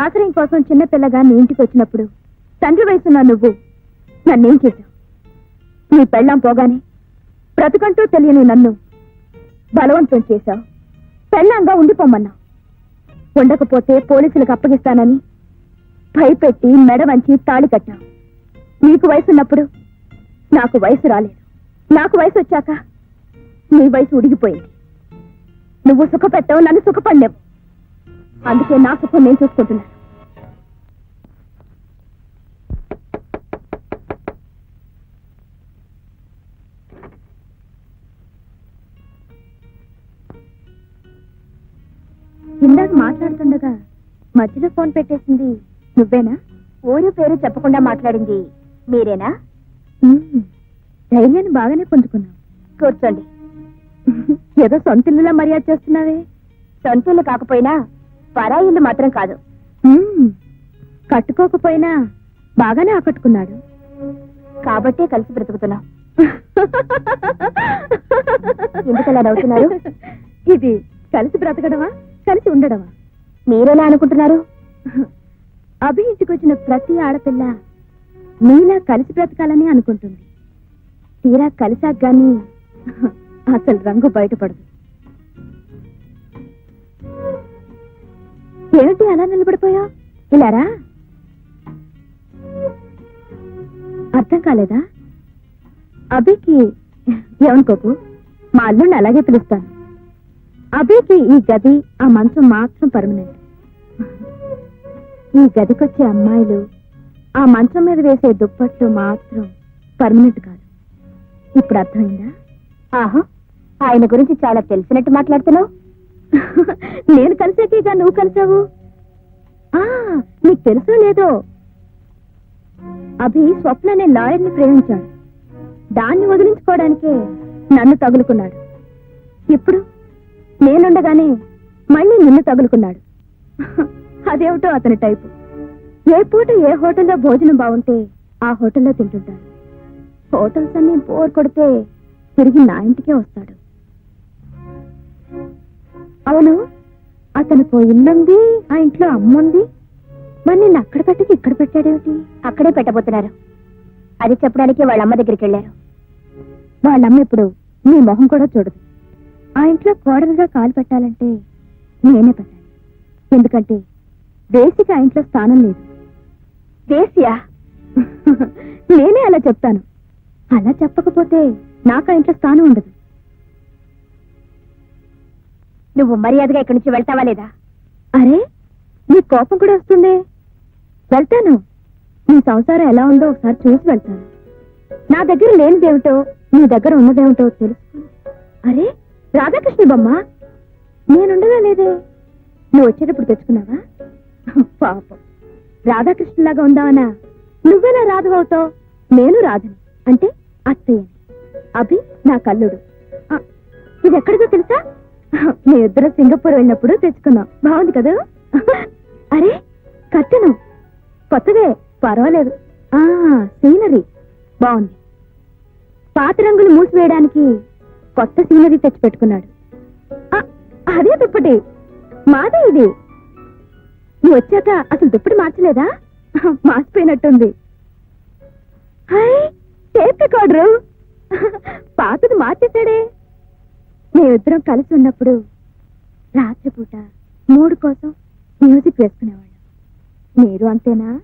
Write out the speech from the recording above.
ఆశ్రయం కోసం చిన్నపిల్లగా నీ ఇంటికి వచ్చినప్పుడు తండ్రి వయసున్న నువ్వు నన్నేం చేశావు? నీ పెళ్ళాం పోగానే బ్రతుకంటూ తెలియని నన్ను బలవంతం చేశావు. పెళ్ళంగా ఉండిపోమన్నావు. ఉండకపోతే పోలీసులకు అప్పగిస్తానని భయపెట్టి మెడ వంచి తాళి కట్టావు. నీకు వయసున్నప్పుడు నాకు వయసు రాలేదు. నాకు వయసు వచ్చాక నీ వయసు ఉడిగిపోయింది. నువ్వు సుఖపెట్టావు నన్ను సుఖపడలేవు. అందుకే నా సుఖం నేను చూసుకుంటున్నాను ఇందాక మాట్లాడుతుండగా మధ్యలో ఫోన్ పెట్టేసింది నువ్వేనా? ఊరి పేరు చెప్పకుండా మాట్లాడింది మీరేనా? ధైర్యాన్ని బాగానే పుంజుకున్నావు కూర్చోండి. ఏదో సొంత ఇల్లులా మర్యాద చేస్తున్నావే? సొంత ఇల్లు కాకపోయినా పరాయిల్లు మాత్రం కాదు. కట్టుకోకపోయినా బాగానే ఆకట్టుకున్నాడు. కాబట్టే కలిసి బ్రతుకుతున్నాం. ఎందుకలా నవ్వుతున్నారు? ఇది కలిసి బ్రతకడమా? కలిసి ఉండడమా? మీరెలా అనుకుంటున్నారు? అభిహించుకొచ్చిన ప్రతి ఆడపిల్ల మీలా కలిసి బ్రతకాలని అనుకుంటుంది. తీరా కలిసాక గాని అసలు రంగు బయటపడదు. ఏమిటి అలా నిలబడిపోయా? ఇలారా అర్థం కాలేదా? అభికి ఏమనుకోకు మా అల్లుడిని అలాగే పిలుస్తాను. అభికి ఈ గది ఆ మంచం మాత్రం పర్మనెంట్. ఈ గదికొచ్చే అమ్మాయిలు ఆ మంచం మీద వేసే దుప్పట్లు మాత్రం పర్మనెంట్ కాదు. ఇప్పుడు అర్థమైందా? ఆహా ఆయన గురించి చాలా తెలిసినట్టు మాట్లాడుతున్నావు. నేను కలిసాకేగా నువ్వు కలిసావు? ఆ, నీకు తెలుసో లేదో? అభి స్వప్న అనే లాయర్ని ప్రేమించాడు. దాన్ని వదిలించుకోవడానికే నన్ను తగులుకున్నాడు. ఇప్పుడు నేనుండగానే మళ్ళీ నిన్ను తగులుకున్నాడు. అదేమిటో అతని టైపు. ఏ పూట ఏ హోటల్లో భోజనం బాగుంటే ఆ హోటల్లో తింటుంటాడు. హోటల్స్ అన్ని బోర్ కొడితే తిరిగి నా ఇంటికే వస్తాడు. అతనికి ఓ ఇల్లుంది ఆ ఇంట్లో అమ్ముంది. మరి నిన్ను అక్కడ పెట్టకి ఇక్కడ పెట్టాడేమిటి? అక్కడే పెట్టబోతున్నారు. అది చెప్పడానికి వాళ్ళ అమ్మ దగ్గరికి వెళ్ళారు. వాళ్ళమ్మ ఇప్పుడు నీ మొహం కూడా చూడదు. ఆ ఇంట్లో కోడలుగా కాలు పెట్టాలంటే నేనే పెట్టాలి. ఎందుకంటే వేసికి ఆ ఇంట్లో స్థానం లేదు. వేసియా? నేనే అలా చెప్తాను. అలా చెప్పకపోతే నాకు ఆ ఇంట్లో స్థానం ఉండదు. నువ్వు మర్యాదగా ఇక్కడి నుంచి వెళ్తావా లేదా? అరే నీ కోపం కూడా వస్తుందే. వెళ్తాను. నీ సంసారం ఎలా ఉందో ఒకసారి చూసి వెళ్తాను. నా దగ్గర లేనిదేమిటో నీ దగ్గర ఉన్నదేమిటో తెలుసు అరే రాధాకృష్ణ బొమ్మ నేనుండగా లేదే? నువ్వు వచ్చేటప్పుడు తెచ్చుకున్నావా? పాపం. రాధాకృష్ణలాగా ఉందావనా? నువ్వెలా రాధవవుతావు నేను రాధని అంటే అత్తయ్యని. అభి నా కల్లుడు. ఇది ఎక్కడిదో తెలుసా? మీ ఇద్దరు సింగపూర్ వెళ్ళినప్పుడు తెచ్చుకున్నాం బాగుంది కదా? అరే కట్టెను కొత్తదే పర్వాలేదు. ఆ సీనరీ. బాగుంది. పాత రంగులు మూసివేయడానికి కొత్త సీనరీ తెచ్చిపెట్టుకున్నాడు అదే దుప్పటి. మాదే ఇది. నువ్వు వచ్చాక అసలు దుప్పటి మార్చలేదా? మార్చిపోయినట్టుంది. Hi tape recorder. పాతది మార్చేశాడే. మేమిద్దరం కలిసి ఉన్నప్పుడు రాత్రిపూట మూడు కోసం మ్యూజిక్ వేసుకునేవాళ్ళం. మీరు అంతేనా?